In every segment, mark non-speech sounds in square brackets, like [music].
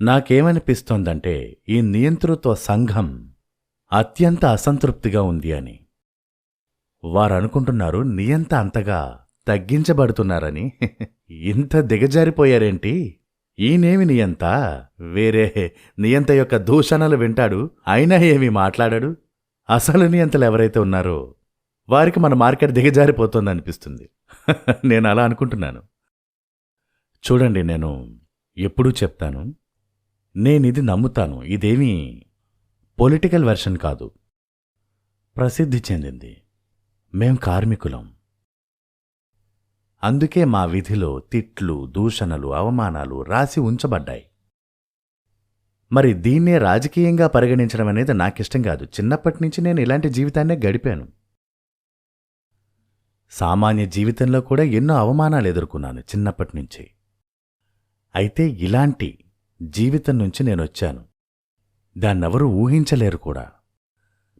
నాకేమనిపిస్తోందంటే ఈ నియంతృత్వ సంఘం అత్యంత అసంతృప్తిగా ఉంది అని. వారనుకుంటున్నారు నియంత అంతగా తగ్గించబడుతున్నారని. ఇంత దిగజారిపోయారేంటి? ఈనేమి నియంత? వేరే నియంత యొక్క దూషణలు వింటాడు అయినా ఏమీ మాట్లాడాడు. అసలు నియంతలు ఎవరైతే ఉన్నారో వారికి మన మార్కెట్ దిగజారిపోతుంది అనిపిస్తుంది [laughs] నేను అలా అనుకుంటున్నాను. చూడండి నేను ఎప్పుడూ చెప్తాను నేనిది నమ్ముతాను. ఇదేమీ పొలిటికల్ వెర్షన్ కాదు. ప్రసిద్ధి చెందింది. మేం కార్మికులం. అందుకే మా విధిలో తిట్లు దూషణలు అవమానాలు రాసి ఉంచబడ్డాయి. మరి దీన్నే రాజకీయంగా పరిగణించడం అనేది నాకిష్టం కాదు. చిన్నప్పటి నుంచి నేను ఇలాంటి జీవితాన్నే గడిపాను. సామాన్య జీవితంలో కూడా ఎన్నో అవమానాలు ఎదుర్కొన్నాను చిన్నప్పటి నుంచి. అయితే ఇలాంటి జీవితం నుంచి నేను వచ్చాను దాన్నెవరూ ఊహించలేరు కూడా.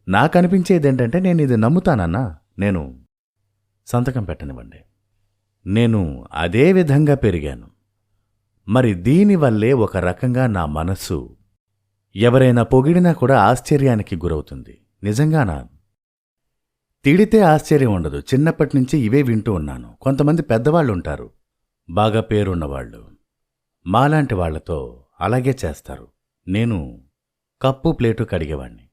నాకనిపించేదేంటంటే నేను ఇది నమ్ముతానన్నా నేను సంతకం పెట్టనివ్వండి. నేను అదే విధంగా పెరిగాను. మరి దీనివల్లే ఒక రకంగా నా మనస్సు ఎవరైనా పొగిడినా కూడా ఆశ్చర్యానికి గురవుతుంది. నిజంగానా? తిడితే ఆశ్చర్యం ఉండదు. చిన్నప్పటి నుంచి ఇవే వింటూ ఉన్నాను. కొంతమంది పెద్దవాళ్ళు ఉంటారు బాగా పేరున్నవాళ్ళు. మాలాంటి వాళ్ళతో అలాగే చేస్తారు. నేను కప్పు ప్లేటు కడిగేవాణ్ణి.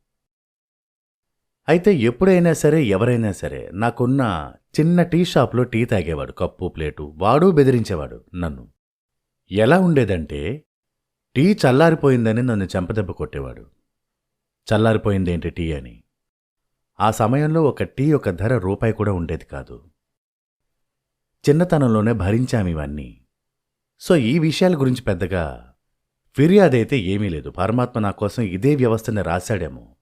అయితే ఎప్పుడైనా సరే ఎవరైనా సరే నాకున్న చిన్న టీ షాప్లో టీ తాగేవాడు కప్పు ప్లేటు వాడు బెదిరించేవాడు నన్ను. ఎలా ఉండేదంటే టీ చల్లారిపోయిందని నన్ను చెంపదెబ్బ కొట్టేవాడు. చల్లారిపోయిందేంటి టీ అని. ఆ సమయంలో ఒక టీ ఒక ధర రూపాయి కూడా ఉండేది కాదు. చిన్నతనంలోనే భరించాం ఇవన్నీ. సో ఈ విషయాల గురించి పెద్దగా ఫిర్యాదైతే ఏమీ లేదు. పరమాత్మ నా కోసం ఇదే వ్యవస్థని రాశాడేమో.